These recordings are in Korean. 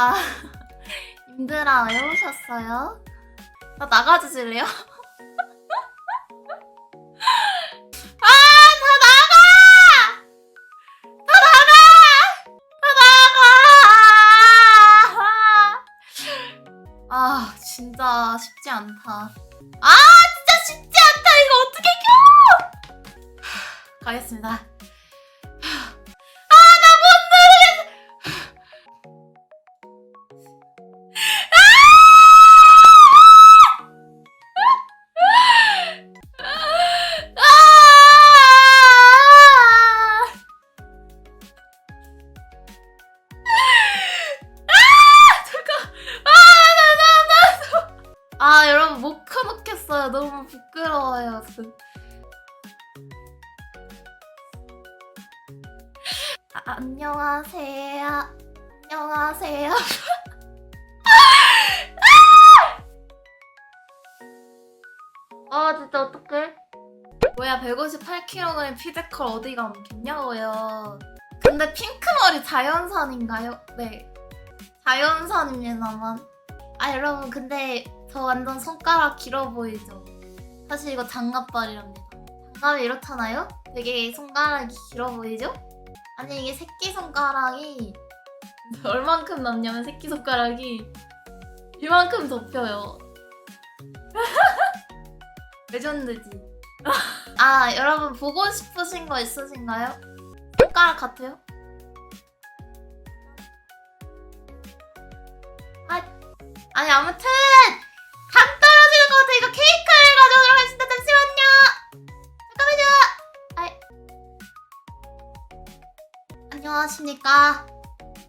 아, 님들아, 왜 오셨어요? 나 나가주실래요? 아! 아, 진짜 쉽지 않다. 아, 진짜 쉽지 않다! 이거 어떻게 켜! 가겠습니다. 어디 감겠냐고요 근데 핑크 머리 자연산인가요? 네 자연산입니다만 아 여러분 근데 저 완전 손가락 길어 보이죠? 사실 이거 장갑발이랍니다 장갑이 이렇잖아요? 되게 손가락이 길어 보이죠? 아니 이게 새끼손가락이 얼만큼 남냐면 새끼손가락이 이만큼 덮여요 레전드지 아, 여러분 보고 싶으신 거 있으신가요? 손가락 같아요? 아, 아니 아무튼 당 떨어지는 것 같아. 이거 케이크를 가져오도록 하겠습니다. 잠시만요. 아이. 안녕하십니까?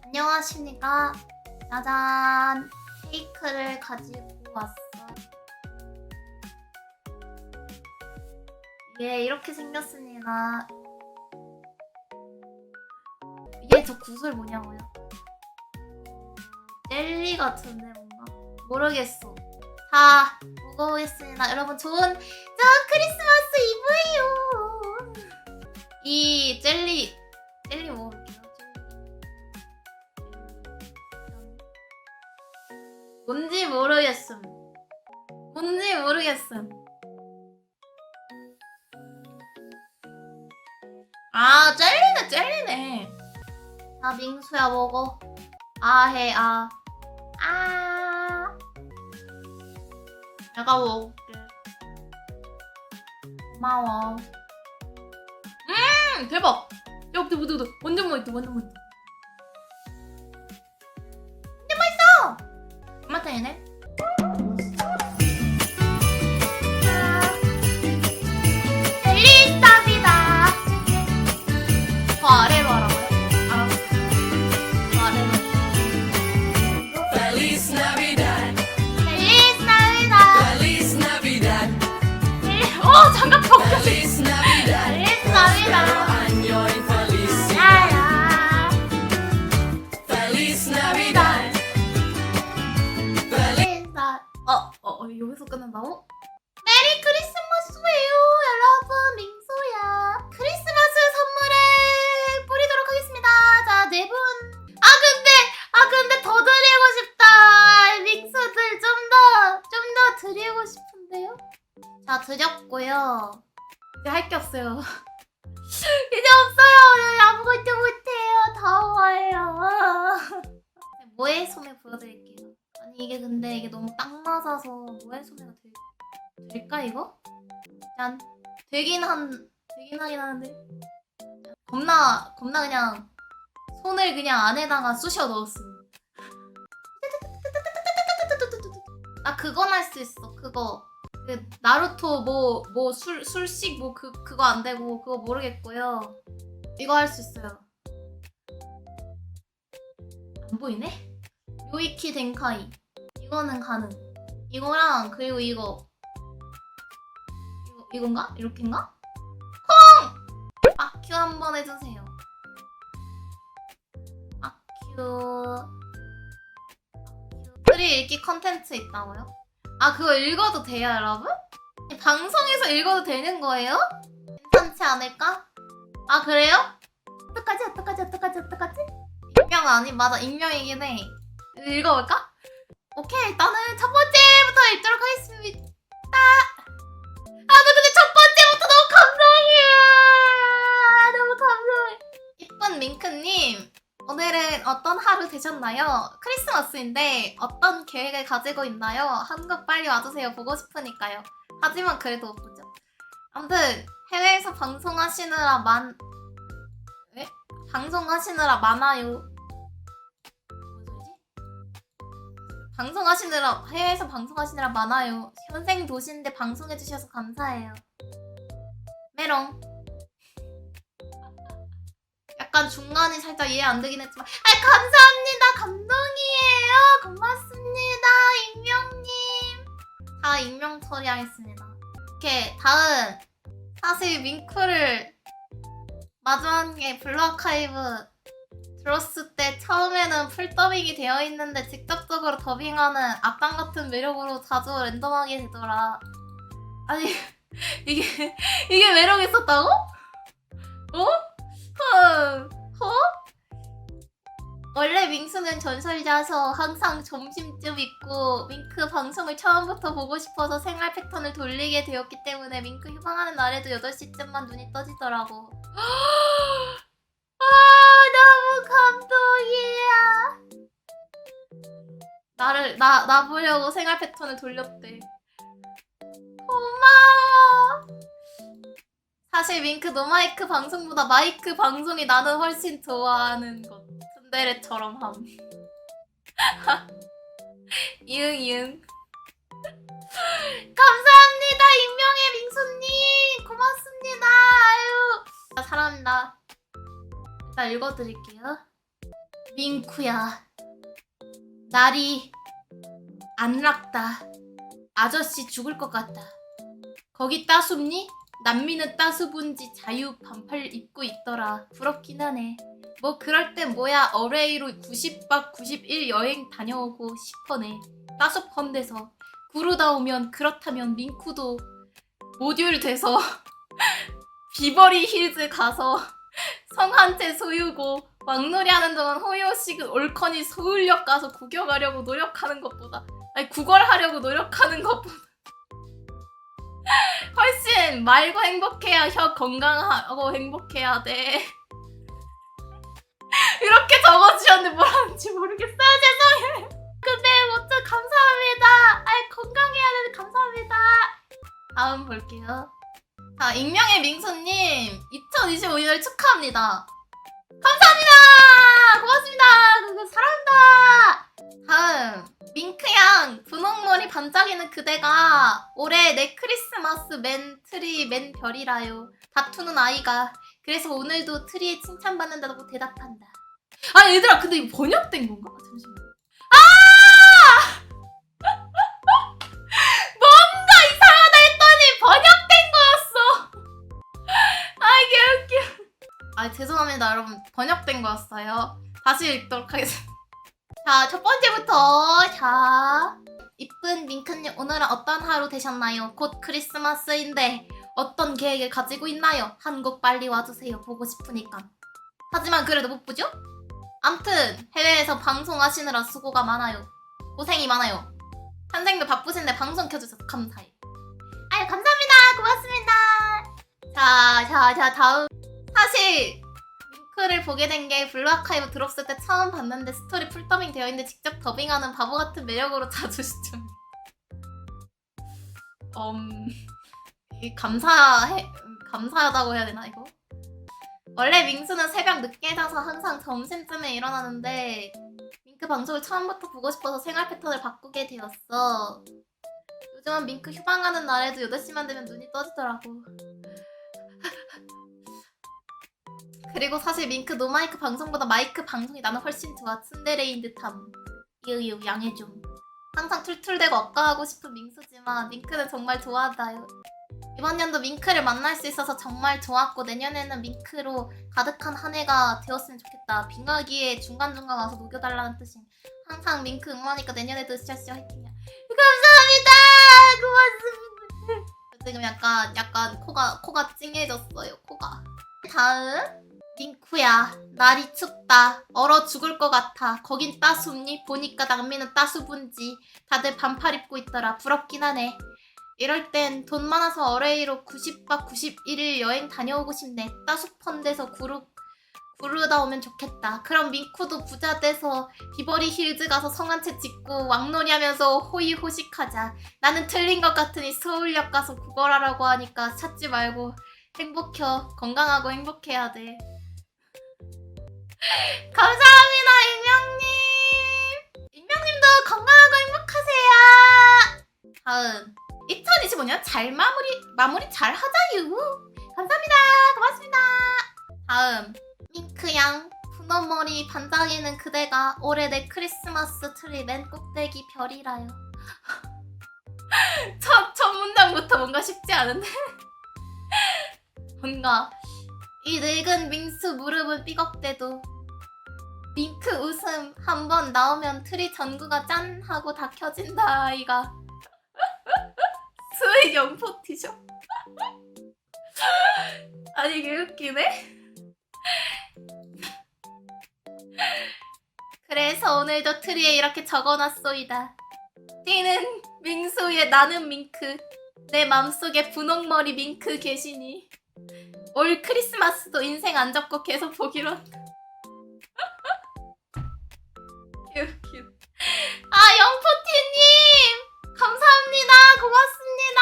안녕하십니까? 짜잔 케이크를 가지고 왔어. 예, 이렇게 생겼습니다. 이게 저 구슬 뭐냐고요? 젤리 같은데 뭔가 모르겠어. 자, 먹어보겠습니다. 여러분 좋은 좋은 크리스마스 이브예요. 이 젤리 젤리 먹어볼게요. 뭔지 모르겠음. 뭔지 모르겠음. 아 젤리네 젤리네. 아 밍수야 먹어. 아해 아. 아. 내가 먹을게. 고마워. 음 대박. 야 두부 완전 맛있다 완전 맛있다 모의 소매가 될, 될까 이거? 짠. 되긴 한 되긴 하긴 하는데 겁나 겁나 그냥 손을 그냥 안에다가 쑤셔 넣었음. 나 그건 할 수 있어. 그거 그 나루토 뭐 뭐 술 술식 뭐 그 그거 안 되고 그거 모르겠고요. 이거 할 수 있어요. 안 보이네? 요이키 덴카이 이거는 가능. 이거랑 그리고 이거 이거 이건가? 이렇게인가? 콩! 아큐 한번 해주세요. 아큐 글이 읽기 컨텐츠 있다고요? 아 그거 읽어도 돼요 여러분? 방송에서 읽어도 되는 거예요? 괜찮지 않을까? 아 그래요? 어떡하지 어떡하지 어떡하지 어떡하지? 익명 아니 맞아 익명이긴 해 읽어볼까? 오케이 일단은 첫 번째부터 읽도록 하겠습니다. 아, 나 근데 첫 번째부터 너무 감동이야. 아, 너무 감동해. 이쁜 밍크님, 오늘은 어떤 하루 되셨나요? 크리스마스인데 어떤 계획을 가지고 있나요? 한국 빨리 와주세요. 보고 싶으니까요. 하지만 그래도 못 보죠. 아무튼 해외에서 방송하시느라 만... 왜? 방송하시느라 많아요. 방송하시느라 해외에서 방송하시느라 많아요. 현생 도시인데 방송해 주셔서 감사해요. 메롱. 약간 중간이 살짝 이해 안 되긴 했지만, 아 감사합니다. 감동이에요. 고맙습니다. 익명님. 다 익명 처리하겠습니다. 오케이 다음. 사실 마주한 게 블루아카이브 들었을 때 처음에는 풀 더빙이 되어 있는데 직접적으로 더빙하는 악당 같은 매력으로 자주 랜덤하게 되더라. 아니 이게 이게 매력 있었다고? 어? 흠, 어? 원래 밍수는 전설자서 항상 점심쯤 있고 밍크 방송을 처음부터 보고 싶어서 생활 패턴을 돌리게 되었기 때문에 밍크 휴방하는 날에도 8시쯤만 눈이 떠지더라고. 아 너무 감동이야. 나를 나 나 보려고 생활 패턴을 돌렸대. 고마워. 사실 밍크 노마이크 방송보다 마이크 방송이 나는 훨씬 좋아하는 것. 츤데레처럼 함. 이응 이응. 감사합니다 익명의 밍수님 고맙습니다. 아유 나 사랑합니다. 일단 읽어드릴게요. 밍쿠야 날이 안 락다. 아저씨 죽을 것 같다. 거기 따숩니? 남미는 따수분지 자유 반팔 입고 있더라. 부럽긴 하네. 뭐 그럴 땐 뭐야 어레이로 90박 91 여행 다녀오고 싶어네. 따숩헌데서 구르다 오면 그렇다면 밍쿠도 모듈 돼서 비버리 힐즈 가서 성 한 채 소유고 왕놀이 하는 동안 호요식은 올커니 서울역 가서 구경하려고 노력하는 것보다 아니 구걸하려고 노력하는 것보다 훨씬 말고 행복해야 혀 건강하고 행복해야 돼. 이렇게 적어주셨는데 뭐라는지 모르겠어요. 죄송해요. 근데 어쨌든 감사합니다. 아이 건강해야 되는데 감사합니다. 다음 볼게요. 자, 익명의 민수님 2025년을 축하합니다. 감사합니다. 고맙습니다. 사랑한다. 다음 밍크양 분홍머리 반짝이는 그대가 올해 내 크리스마스 맨 트리 맨 별이라요. 다투는 아이가 그래서 오늘도 트리에 칭찬받는다고 대답한다. 아 얘들아 근데 이거 번역된 건가? 잠시만. 아! 뭔가 이상하다 했더니 거였어. 아 이게 웃겨. 아 죄송합니다 여러분 번역된 거였어요. 다시 읽도록 하겠습니다. 자, 첫 번째부터 자 이쁜 밍크님 오늘은 어떤 하루 되셨나요? 곧 크리스마스인데 어떤 계획을 가지고 있나요? 한국 빨리 와주세요. 보고 싶으니까. 하지만 그래도 못 보죠? 암튼 해외에서 방송하시느라 수고가 많아요. 고생이 많아요. 한생도 바쁘신데 방송 켜주셔서 감사해요. 아유 감사합니다. 고맙습니다. 자, 자, 자 다음 사실 링크를 보게 된 게 블루 아카이브 들었을 때 처음 봤는데 스토리 풀더빙 되어 있는데 직접 더빙하는 바보 같은 매력으로 자주 시청. 음, 이 감사해 감사하다고 해야 되나 이거? 원래 밍수는 새벽 늦게 자서 항상 점심쯤에 일어나는데 밍크 방송을 처음부터 보고 싶어서 생활 패턴을 바꾸게 되었어. 요즘은 밍크 휴방하는 날에도 8시만 되면 눈이 떠지더라고. 그리고 사실 밍크 노마이크 방송보다 마이크 방송이 나는 훨씬 좋아 츤데레인 듯함. 이으유 양해 좀 항상 툴툴대고 억까하고 싶은 밍수지만 밍크는 정말 좋아한다요. 이번 연도 밍크를 만날 수 있어서 정말 좋았고 내년에는 밍크로 가득한 한 해가 되었으면 좋겠다. 빙하기에 중간중간 와서 녹여달라는 뜻인 항상 밍크 응원하니까 내년에도 으쌰으쌰 화이팅이야. 감사합니다! 고맙습니다. 지금 약간 약간 코가 코가 찡해졌어요 코가. 다음 딩쿠야, 날이 춥다. 얼어 죽을 것 같아. 거긴 따수니? 보니까 남미는 따수분지. 다들 반팔 입고 있더라. 부럽긴 하네. 이럴 땐 돈 많아서 어레이로 90박 91일 여행 다녀오고 싶네. 따수 펀드에서 구르, 구르다 오면 좋겠다. 그럼 민쿠도 부자 돼서 비버리 힐즈 가서 성 한 채 짓고 왕놀이 하면서 호의호식하자. 나는 틀린 것 같으니 서울역 가서 구걸하라고 하니까 찾지 말고 행복해. 건강하고 행복해야 돼. 감사합니다, 익명님. 익명님도 건강하고 행복하세요. 다음 2025년 잘 마무리 마무리 잘 하자유. 감사합니다. 고맙습니다. 다음 밍크양 분홍머리 반짝이는 그대가 올해 내 크리스마스 트리 맨 꼭대기 별이라요. 첫, 첫 문장부터 뭔가 쉽지 않은데? 뭔가 이 늙은 민수 무릎은 삐걱대도 밍크 웃음 한 번 나오면 트리 전구가 짠 하고 다 켜진다 아이가. 스웨이 영포티죠 아니 이게 웃기네. 그래서 오늘도 트리에 이렇게 적어놨소이다. 띠는 민수의 나는 밍크. 내 맘속에 분홍머리 밍크 계시니. 올 크리스마스도 인생 안 접고 계속 보기로 한다. 개웃긴. 아, 영포티님! 감사합니다. 고맙습니다.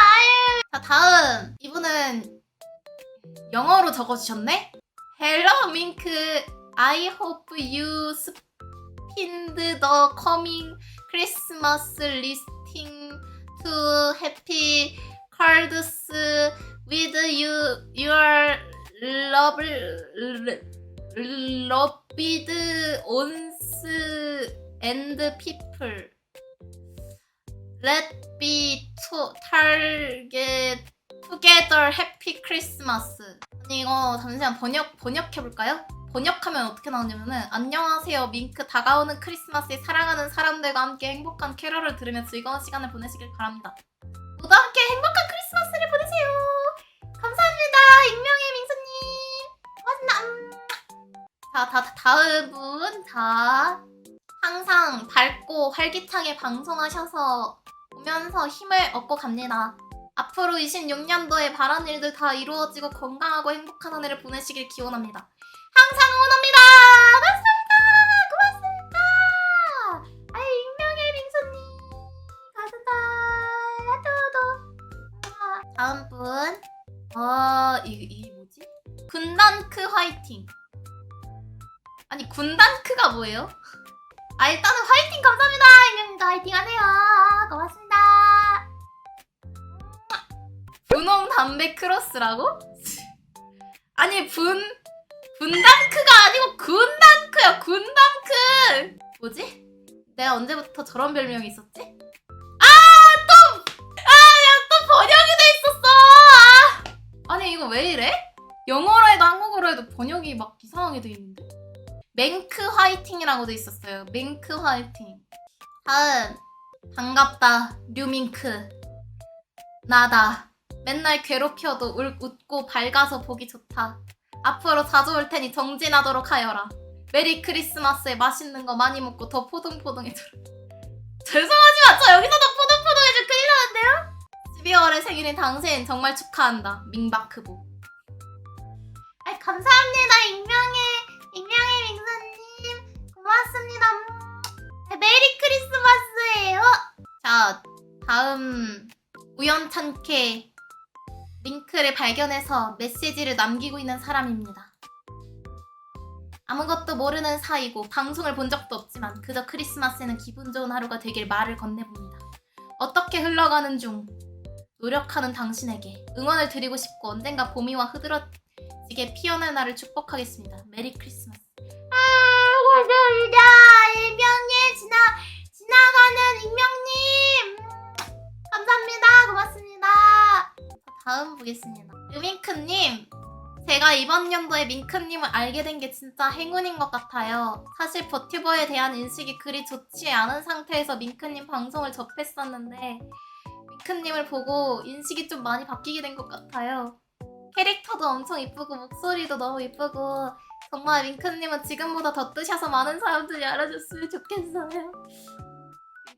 아유. 자, 다음. 이분은 영어로 적어주셨네? Hello, Mink. I hope you spend the coming Christmas listening to happy cards with you, your love, loved ones and people. Let be together happy Christmas. 아니 이거 잠시만 번역 번역해 볼까요? 번역하면 어떻게 나오냐면은 안녕하세요 밍크 다가오는 크리스마스에 사랑하는 사람들과 함께 행복한 캐럴을 들으며 즐거운 시간을 보내시길 바랍니다. 모두 함께 행복한 크리스마스를 보내세요. 감사합니다. 익명의 민수님. 고맙습니다. 음. 자, 다, 다- 다음 분. 자, 항상 밝고 활기차게 방송하셔서 보면서 힘을 얻고 갑니다. 앞으로 26년도에 바란 일들 다 이루어지고 건강하고 행복한 한 해를 보내시길 기원합니다. 항상 응원합니다. 감사합니다. 고맙습니다. 아이, 익명의 민수님. 감사합니다. 또도. 다음 분. 아, 이, 이 뭐지? 군단크 화이팅. 아니, 군단 크가 뭐예요? 아, 일단은 화이팅 감사합니다. 익명님도 화이팅 하세요. 고맙습니다. 분홍 담배 크로스라고? 아니, 분, 분단크가 아니고 군단크야, 군단크! 뭐지? 내가 언제부터 저런 별명이 있었지? 아, 또! 아, 야, 또 번역이 돼 있었어! 아! 아니, 이거 왜 이래? 영어로 해도 한국어로 해도 번역이 막 이상하게 돼 있는데? 맹크 화이팅이라고 돼 있었어요. 맹크 화이팅. 다음. 반갑다. 류밍크. 나다. 맨날 괴롭혀도 울, 웃고 밝아서 보기 좋다. 앞으로 자주 올 테니 정진하도록 하여라. 메리 크리스마스에 맛있는 거 많이 먹고 더 포동포동해져라. 죄송하지만 저 여기서 더 포동포동해져 큰일 나는데요? 12월에 생일인 당신 정말 축하한다. 민바크보. 아 감사합니다. 익명의 익명의 민서님 고맙습니다. 음, 메리 크리스마스예요. 자 다음 우연찮게 링크를 발견해서 메시지를 남기고 있는 사람입니다. 아무것도 모르는 사이고 방송을 본 적도 없지만 그저 크리스마스에는 기분 좋은 하루가 되길 말을 건네봅니다. 어떻게 흘러가는 중 노력하는 당신에게 응원을 드리고 싶고 언젠가 봄이와 흐드러 지게 피어날 날을 축복하겠습니다. 메리 크리스마스. 아, 감사합니다. 익명님 지나 지나가는 익명님 음, 감사합니다. 고맙습니다. 다음 보겠습니다. 유밍크님, 제가 이번 연도에 밍크님을 알게 된 게 진짜 행운인 것 같아요. 사실 버튜버에 대한 인식이 그리 좋지 않은 상태에서 밍크님 방송을 접했었는데 밍크님을 보고 인식이 좀 많이 바뀌게 된 것 같아요. 캐릭터도 엄청 이쁘고 목소리도 너무 이쁘고 정말 윙크님은 지금보다 더 뜨셔서 많은 사람들이 알아줬으면 좋겠어요.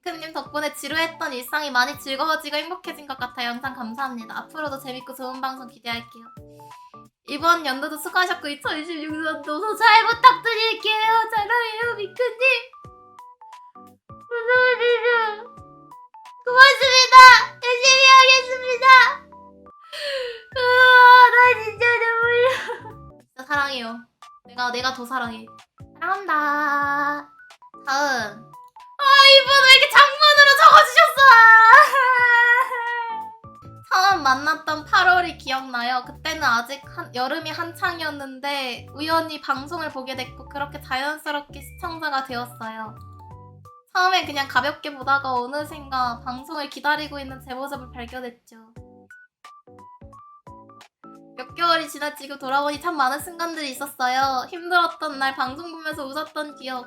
윙크님 덕분에 지루했던 일상이 많이 즐거워지고 행복해진 것 같아요. 영상 감사합니다. 앞으로도 재밌고 좋은 방송 기대할게요. 이번 연도도 수고하셨고 2026년도도 잘 부탁드릴게요. 사랑해요 윙크님. 감사합니다. 고맙습니다. 열심히 하겠습니다. 사랑해요. 내가 내가 더 사랑해. 사랑한다. 다음. 아 이분 왜 이렇게 장문으로 적어주셨어? 처음 만났던 8월이 기억나요. 그때는 아직 한, 여름이 한창이었는데 우연히 방송을 보게 됐고 그렇게 자연스럽게 시청자가 되었어요. 처음엔 그냥 가볍게 보다가 어느샌가 방송을 기다리고 있는 제 모습을 발견했죠. 몇 개월이 지나 지금 돌아보니 참 많은 순간들이 있었어요. 힘들었던 날 방송 보면서 웃었던 기억,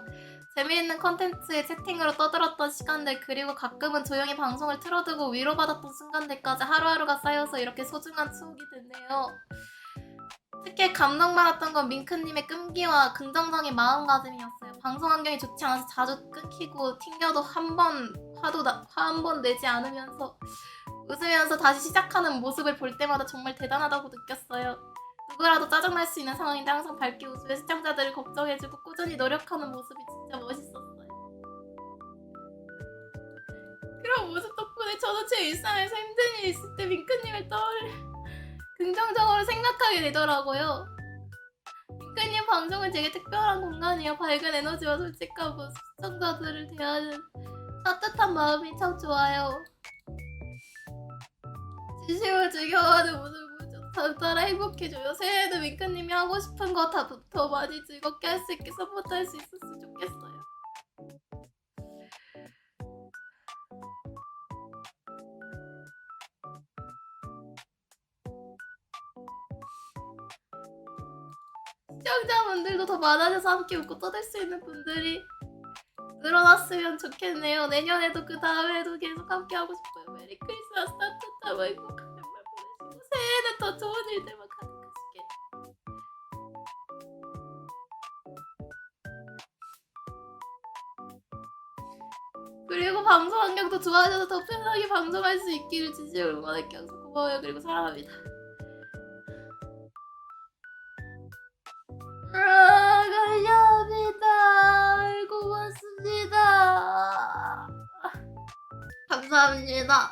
재미있는 컨텐츠에 채팅으로 떠들었던 시간들, 그리고 가끔은 조용히 방송을 틀어두고 위로받았던 순간들까지 하루하루가 쌓여서 이렇게 소중한 추억이 됐네요. 특히 감동받았던 건 밍크님의 끈기와 긍정적인 마음가짐이었어요. 방송 환경이 좋지 않아서 자주 끊기고 튕겨도 한 번 화도 화한번 내지 않으면서 웃으면서 다시 시작하는 모습을 볼 때마다 정말 대단하다고 느꼈어요. 누구라도 짜증날 수 있는 상황인데 항상 밝게 웃으며 시청자들을 걱정해주고 꾸준히 노력하는 모습이 진짜 멋있었어요. 그런 모습 덕분에 저도 제 일상에서 힘든 일 있을 때 밍크님을 떠올려 긍정적으로 생각하게 되더라고요. 밍크님 방송은 되게 특별한 공간이에요. 밝은 에너지와 모습, 시청자들을 대하는 따뜻한 마음이 참 좋아요. 진심을 즐겨하는 모습을 보죠. 따라 행복해져요. 새해에도 밍크님이 하고 싶은 거 다 더 많이 즐겁게 할 수 있게 서포트 할 수 있었으면 좋겠어요. 시청자분들도 더 많아져서 함께 웃고 떠들 수 있는 분들이 늘어났으면 좋겠네요. 내년에도 그 다음에도 계속 함께 하고 싶어요. 메리 크리스마스 따뜻하고 행복한 연말 보내시고 새해에는 더 좋은 일들만 가득하시게. 그리고 방송 환경도 좋아져서 더 편하게 방송할 수 있기를 진심으로 응원할게요. 고마워요. 그리고 사랑합니다. 아, 감사합니다. 고맙습니다. 감사합니다.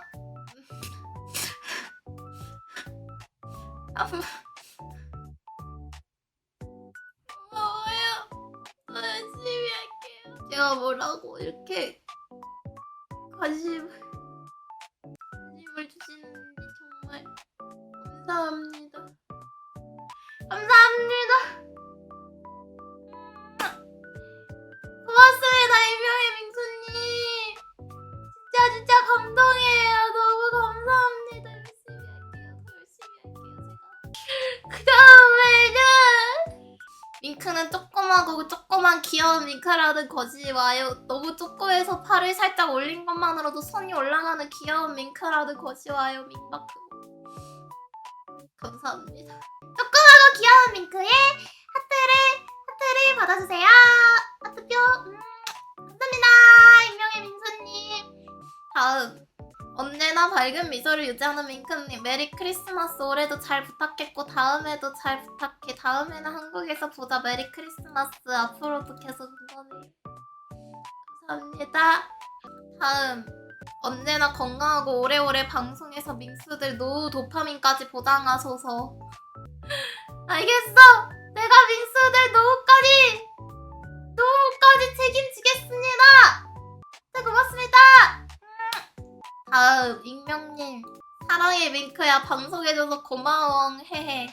감사합니다. 감사합니다. 고맙습니다, 이명의 민수님. 진짜 진짜 감동이에요. 너무 감사합니다. 열심히 할게요. 더 열심히 할게요, 제가. 그 다음에는 밍크는 조그마고 조그만 귀여운 밍크라는 것이 와요. 너무 조그매서 팔을 살짝 올린 것만으로도 손이 올라가는 귀여운 밍크라는 것이 와요. 민마크. 감사합니다. 조그마고 귀여운 밍크의 하트를 하트를 받아주세요. 하트표. 음, 감사합니다. 익명의 민수님. 다음. 언제나 밝은 미소를 유지하는 밍크님. 메리 크리스마스 올해도 잘 부탁했고 다음에도 잘 부탁해. 다음에는 한국에서 보자. 메리 크리스마스. 앞으로도 계속 응원해. 감사합니다. 다음. 언제나 건강하고 오래오래 방송에서 민수들 노후 도파민까지 보장하소서. 알겠어. 내가 민수들 노후까지 노후까지 책임지겠습니다. 네, 고맙습니다. 음. 다음 익명님 사랑해 밍크야 방송해줘서 고마워 헤헤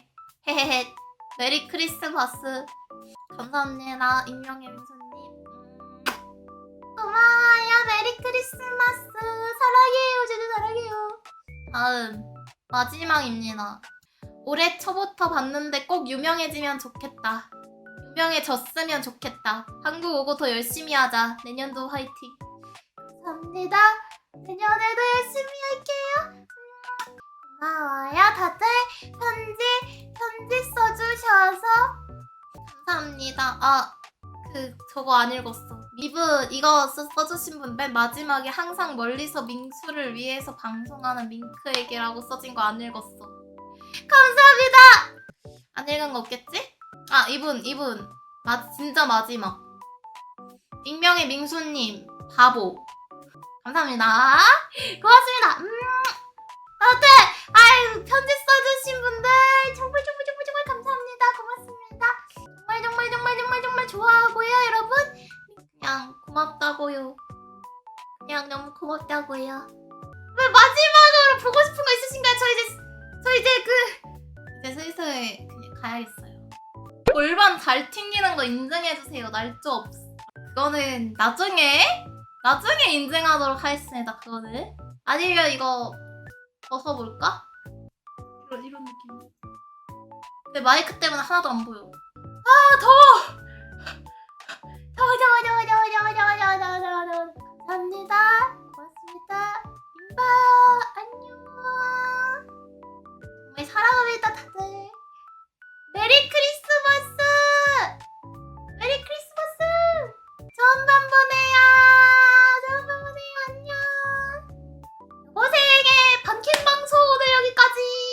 헤헤헤 메리 크리스마스 감사합니다 익명의 민수님 음. 고마워요. 메리 크리스마스. 사랑해요. 저도 사랑해요. 다음 마지막입니다. 올해 초부터 봤는데 꼭 유명해지면 좋겠다. 유명해졌으면 좋겠다. 한국 오고 더 열심히 하자. 내년도 화이팅. 감사합니다. 내년에도 열심히 할게요. 고마워요. 다들 편지 편지 써주셔서 감사합니다. 아, 그 저거 안 읽었어. 미브 이거 써, 써주신 분 맨 마지막에 항상 멀리서 민수를 위해서 방송하는 밍크에게라고 써진 거 안 읽었어. 감사합니다. 안 읽은 거 없겠지? 아 이분 이분 마 진짜 마지막. 익명의 민수님 바보. 감사합니다. 고맙습니다. 음, 다들 아유 편지 써주신 분들 정말 정 정말 정말 정말 좋아하고요, 여러분. 그냥 고맙다고요. 그냥 너무 고맙다고요. 왜 마지막으로 보고 싶은 거 있으신가요? 저 이제 저 이제 그 이제 슬슬 그냥 가야겠어요. 골반 잘 튕기는 거 인증해주세요. 날짜 없어. 그거는 나중에 나중에 인증하도록 하겠습니다. 그거는 아니면 이거 벗어볼까? 이런 이런 느낌. 근데 마이크 때문에 하나도 안 보여. 아 더워. 더워 더워 더워 더워 더워 더워 더워 더워 더워 더워. 감사합니다. 고맙습니다. 인바 안녕. 정말 사랑합니다 다들. 메리 크리스마스. 메리 크리스마스. 좋은 밤 보내요. 좋은 밤 보내요. 안녕. 고생의 반캠 방송 오늘 여기까지.